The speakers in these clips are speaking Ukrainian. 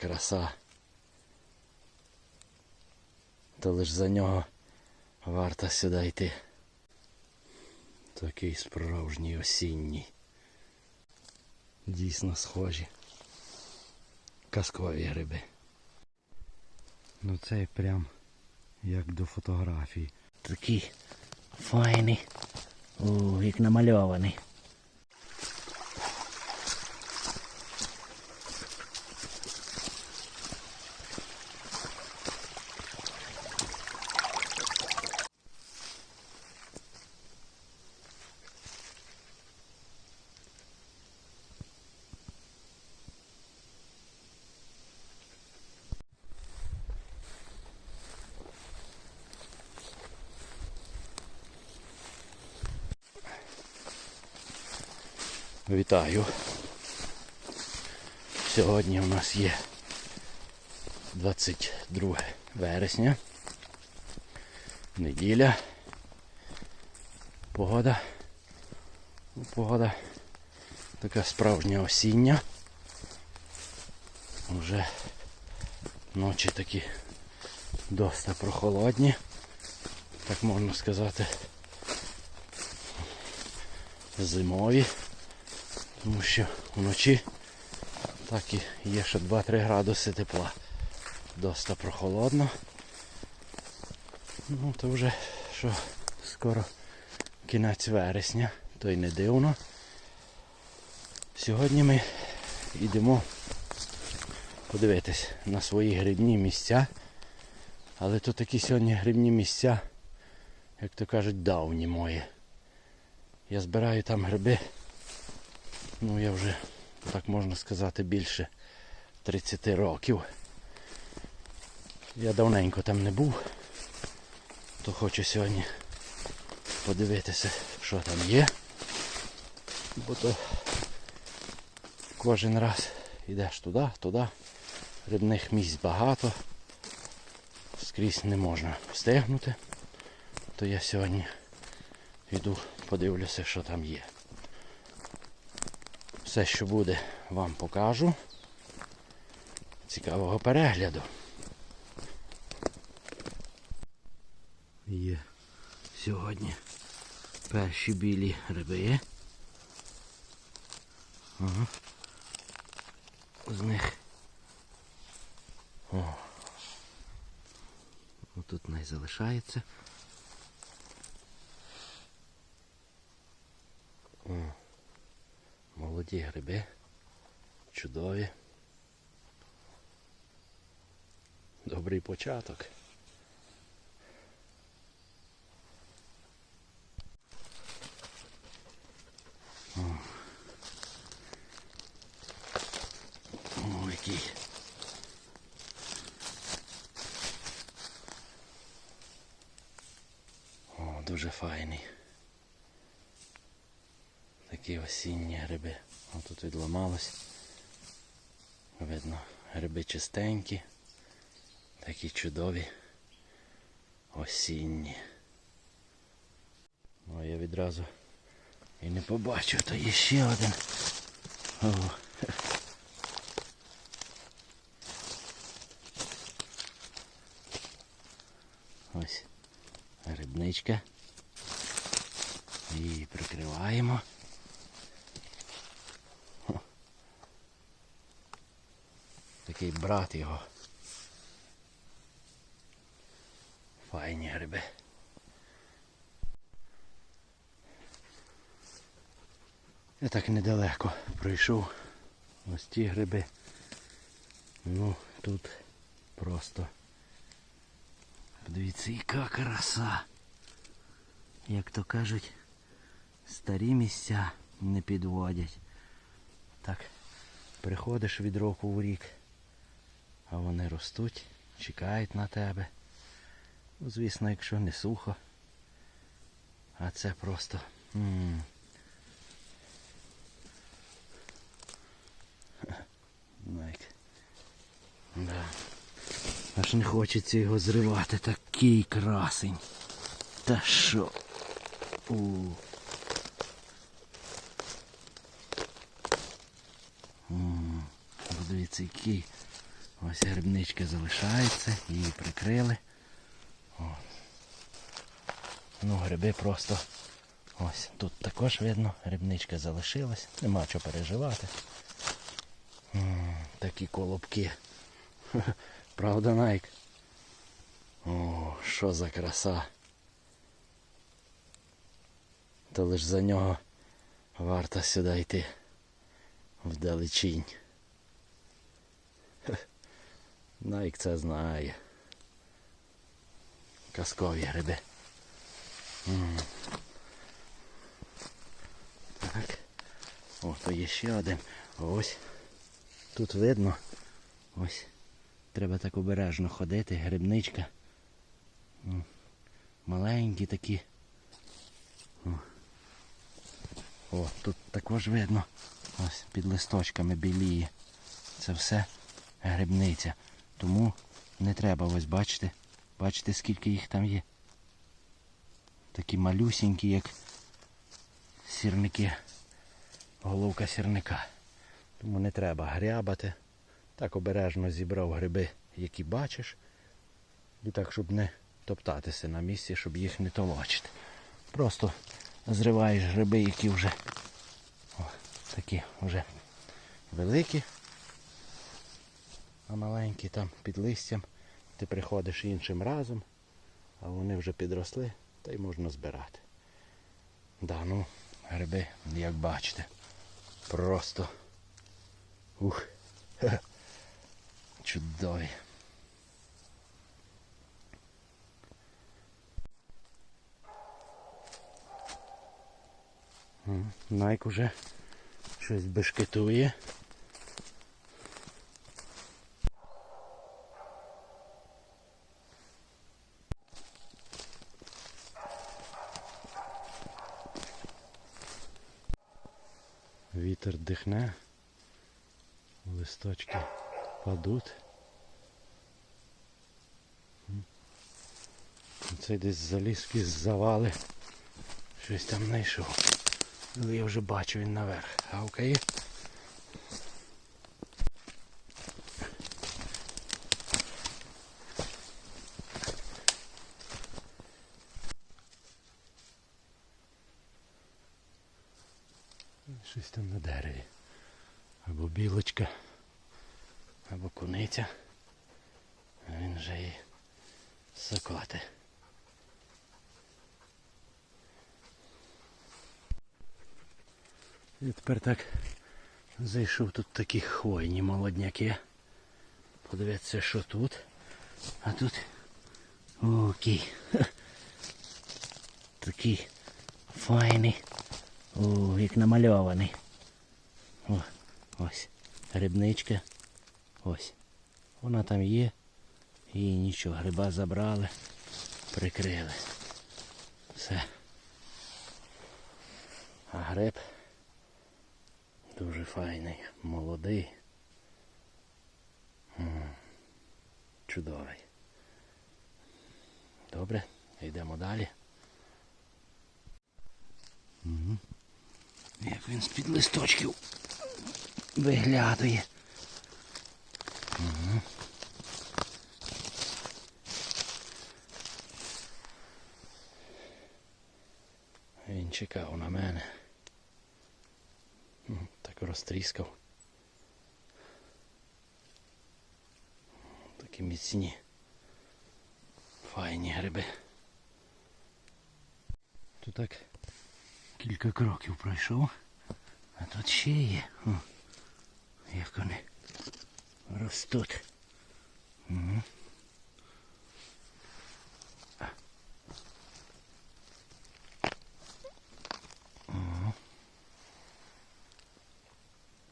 краса. То лиш за нього варто сюди йти. Такий справжній осінній. Дійсно схожі. Казкові гриби. Ну цей прям як до фотографії. Такий файний. О, як намальований. Вітаю. Сьогодні у нас є 22 вересня. Неділя. Погода. Ну, Погода така справжня осіння. Уже ночі такі доста прохолодні. Так можна сказати. Зимові. Тому що вночі так і є ще 2-3 градуси тепла. Доста прохолодно. Ну то вже що скоро кінець вересня, то й не дивно. Сьогодні ми йдемо подивитись на свої грибні місця. Але то такі сьогодні грибні місця, як то кажуть, давні мої. Я збираю там гриби. Ну я вже, так можна сказати, більше 30 років. Я давненько там не був, то хочу сьогодні подивитися, що там є. Бо то кожен раз йдеш туди, туди. Рибних місць багато. Скрізь не можна встигнути. То я сьогодні йду, подивлюся, що там є. Все, що буде, вам покажу. Цікавого перегляду. Є сьогодні перші білі гриби. Ага. З них. О. Тут не залишається. О. Молоді гриби. Чудові. Добрий початок. О, дуже файний. Такі осінні гриби. Ось тут відламалось. Видно, гриби чистенькі. Такі чудові. Осінні. Ну, я відразу і не побачив, то є ще один. О. Ось грибничка. Її прикриваємо. Такий брат його. Файні гриби. Я так недалеко пройшов. Ось ті гриби. Ну, тут просто. Подивіться, яка краса. Як то кажуть, старі місця не підводять. Так, приходиш від року в рік, а вони ростуть, чекають на тебе. Ну, звісно, якщо не сухо. А це просто. м Найк. Да. Аж не хочеться його зривати, такий красень. Та що? У. М, Подивіться, який Ось грибнички залишаються, її прикрили. О. Ну, гриби просто ось тут також видно, грибничка залишилась, нема чого переживати. М, Такі колобки. Правда, Найк? О, що за краса. То лиш за нього варто сюди йти вдалечінь. Найк це знає. Казкові гриби. Так. О, то є ще один. Ось. Тут видно. Ось. Треба так обережно ходити, грибничка. Маленькі такі. О, тут також видно. Ось під листочками біліє. Це все грибниця. Тому не треба ось бачите. Бачите, скільки їх там є. Такі малюсінькі, як сірники. Головка сірника. Тому не треба грябати. Так обережно зібрав гриби, які бачиш. І так, щоб не топтатися на місці, щоб їх не толочити. Просто зриваєш гриби, які вже о, такі вже великі, а маленькі там під листям. Ти приходиш іншим разом, а вони вже підросли, та й можна збирати. Да, ну, гриби, як бачите, просто ух, чудові. Найк уже щось бешкетує. Вітер дихне, листочки падуть. Це десь заліз в завали. Щось там знайшов. Але я вже бачу він наверх. Гавкає. Щось там на дереві. Або білочка, або куниця. А він вже і сокоти. І тепер так зайшов тут такі хвойні молодняки. Подивіться, що тут. А тут окей. Такий файний. О, як намальований. О, ось. Грибничка. Ось. Вона там є. І нічого, гриба забрали, прикрили. Все. А гриб дуже файний, молодий. Чудовий. Добре, йдемо далі. Як він з-під листочків виглядає. Він чекав на мене. Розтріскав. Такі міцні. Файні гриби. Тут так кілька кроків пройшов, а тут ще є. О, як вони ростуть. Угу.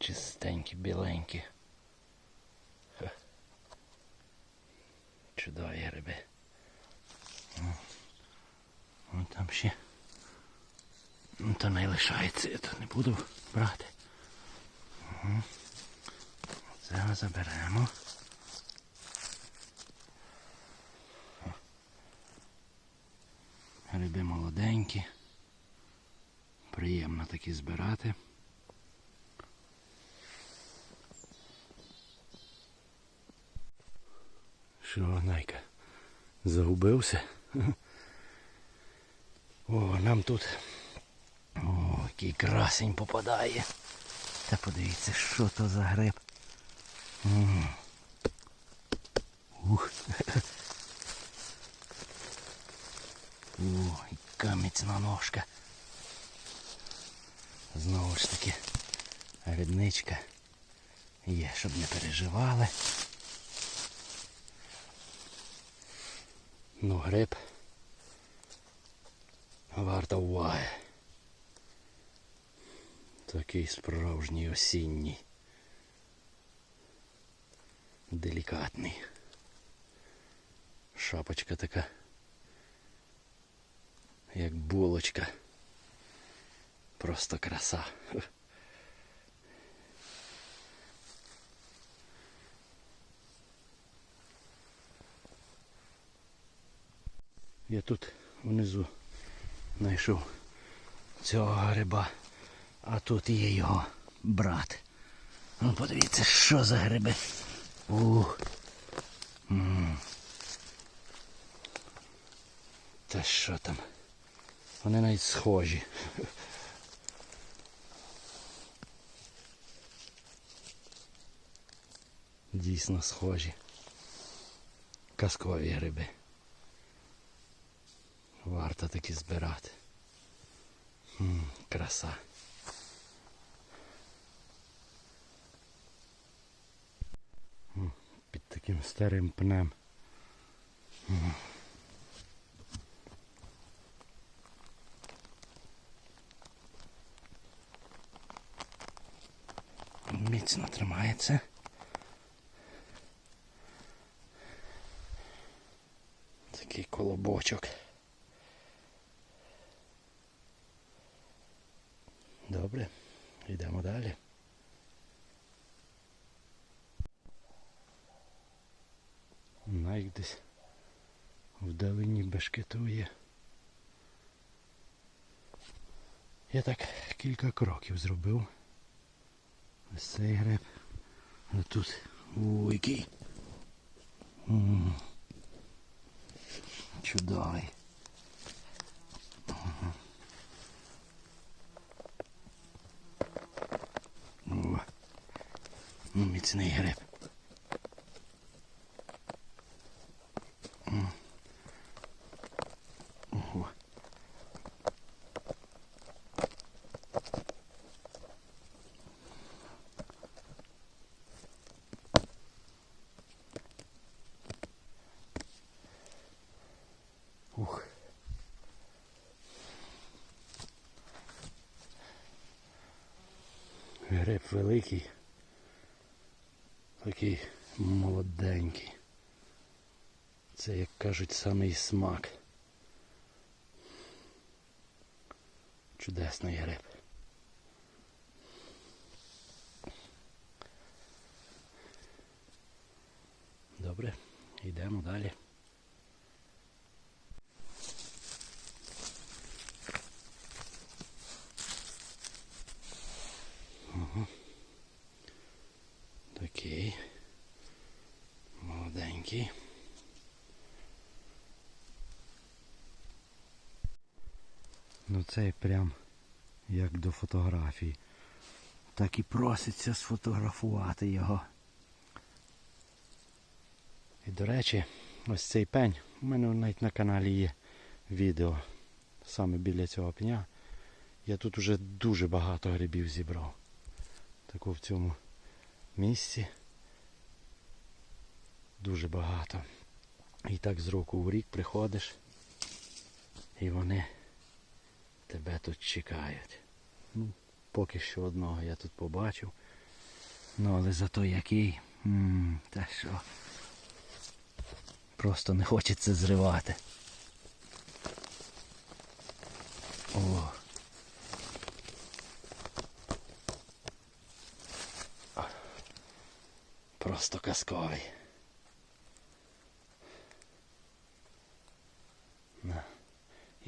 Чистенькі, біленькі. Ха. Чудові гриби. О. Вон там ще. Ну, то не лишається, я то не буду брати. Це заберемо. Гриби молоденькі. Приємно такі збирати. Що, Найка? Загубився? О, нам тут. Який красень попадає. Та подивіться, що то за гриб. М. Ух. О, яка міцна ножка. Знову ж таки, грибничка є, щоб не переживали. Ну, гриб варто уваги. Такий справжній осінній. Делікатний. Шапочка така. Як булочка. Просто краса. Я тут внизу знайшов цього гриба, а тут є його брат. Ну подивіться, що за гриби. Ух. Та що там? Вони навіть схожі. Дійсно схожі. Казкові гриби. Варто таки збирати. М, краса. М, Під таким старим пнем. Міцно тримається. Такий колобочок. Добре, йдемо далі. Найк десь бешкетує. Я так кілька кроків зробив. Ось цей гриб. А тут який. Чудовий. О, ну, міцний гриб. Гриб великий. Такий молоденький. Це, як кажуть, самий смак. Чудесний гриб. Добре, йдемо далі. Такий. Молоденький. Ну цей прям як до фотографії. Так і проситься сфотографувати його. І до речі, ось цей пень. У мене навіть на каналі є відео саме біля цього пня. Я тут уже дуже багато грибів зібрав. Таку в цьому місці. Дуже багато. І так з року в рік приходиш і вони тебе тут чекають. Ну, поки що одного я тут побачив. Ну але зато який. м та що. Просто не хочеться зривати. О. Просто казковий.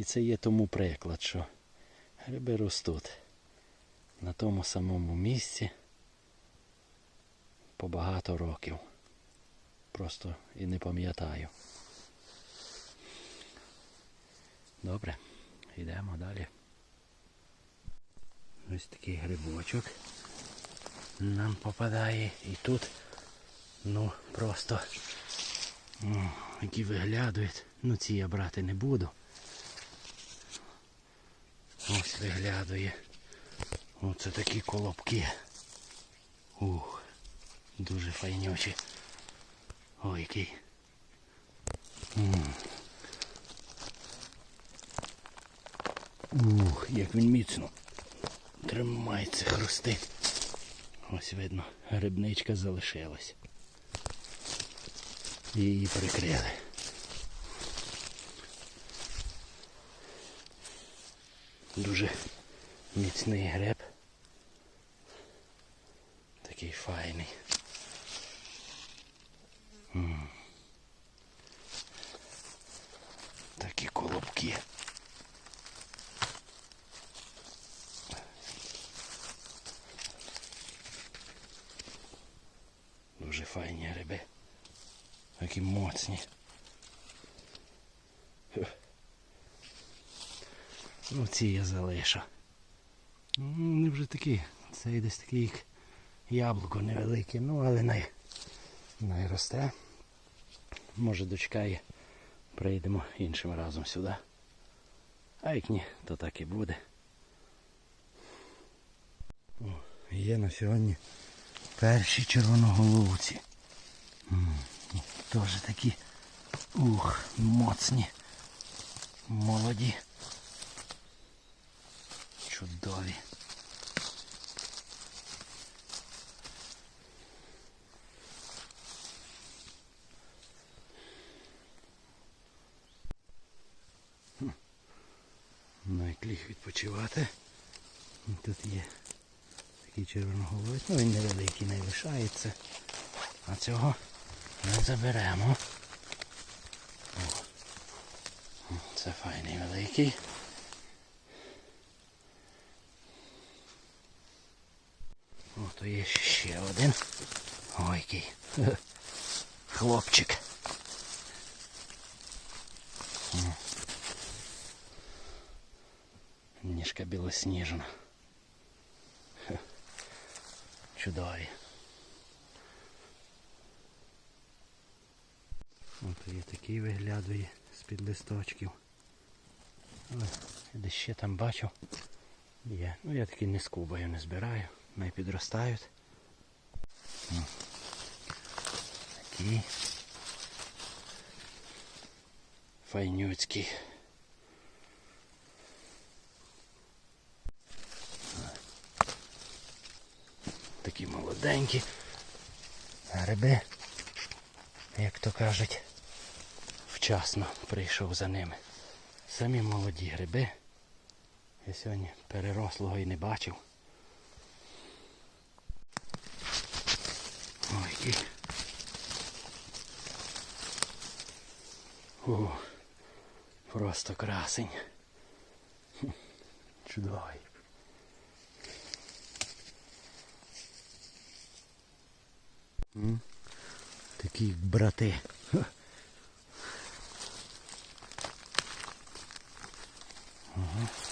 І це є тому приклад, що гриби ростуть на тому самому місці по багато років. просто і не пам'ятаю. Добре, йдемо далі. Ось такий грибочок нам попадає і тут ну просто які виглядають. Ну ці я брати не буду. Ось виглядає. Оце такі колобки. Ух, дуже файнючі. Ой, який. Ух, як він міцно тримається, хрустить. Ось видно, грибничка залишилась. Її прикрили. Дуже міцний греб. Такий файний. Такі колобки. Дуже файні гриби. Такі моцні. Хе. Ну я залишу. Ну, Вони вже такі. Це десь такий яблуко невелике, ну але най, най росте. Може дочекає. Прийдемо іншим разом сюди. А як ні, то так і буде. О, є на сьогодні перші червоноголовці. Теж такі ух, моцні, молоді, чудові. Ліг відпочивати. Тут є такий червоноголовець. Ну він невеликий, не лишається. А цього ми заберемо. О, це файний великий. То є ще один. Ой, який. Хлопчик. Ніжка білосніжна. Чудові. От є такий виглядає з-під листочків. Але десь ще там бачу. Є. Ну я таки не скубаю, не збираю. Най підростають. М. Такі. Файнюцькі. Такі молоденькі. Гриби, як то кажуть, вчасно прийшов за ними. Самі молоді гриби. Я сьогодні перерослого і не бачив. Ой. О, просто красень. Чудовий. Такі брати. Ага.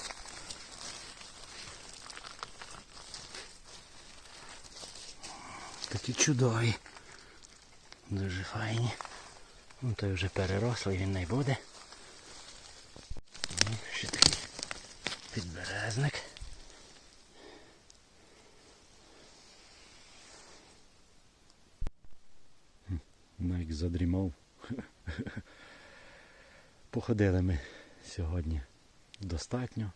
Такі чудові. Дуже файні. Ну той вже перерослий, він не буде. Ну, ще такий підберезник. Найк задрімав. Походили ми сьогодні достатньо.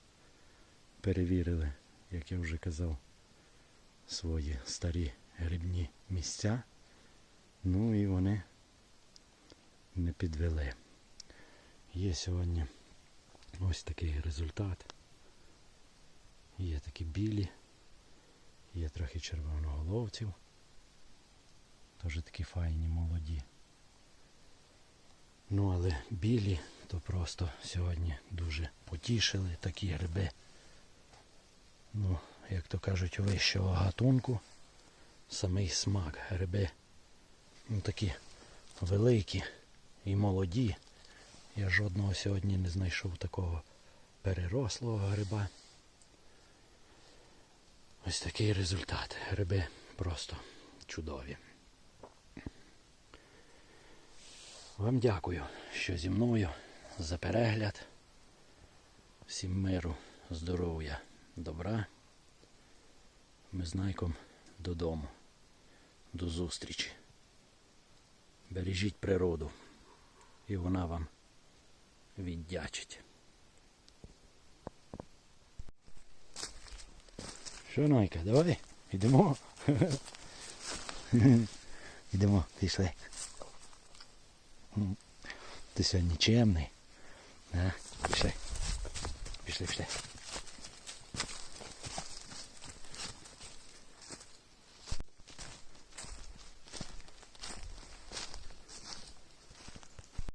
Перевірили, як я вже казав, свої старі грибні місця. Ну і вони не підвели. Є сьогодні ось такий результат. Є такі білі, є трохи червоноголовців. Теж такі файні молоді. Ну але білі то просто сьогодні дуже потішили такі гриби. Ну, як то кажуть, вищого гатунку. Самий смак гриби. Ну такі великі і молоді. Я жодного сьогодні не знайшов такого перерослого гриба. Ось такий результат. Гриби просто чудові. Вам дякую, що зі мною за перегляд. Всім миру, здоров'я, добра. Ми з Найком додому. До зустрічі. Бережіть природу, і вона вам віддячить. Що, Найка, давай, йдемо. Йдемо, пішли. Ти сьогодні чемний. Пішли. Пішли, пішли.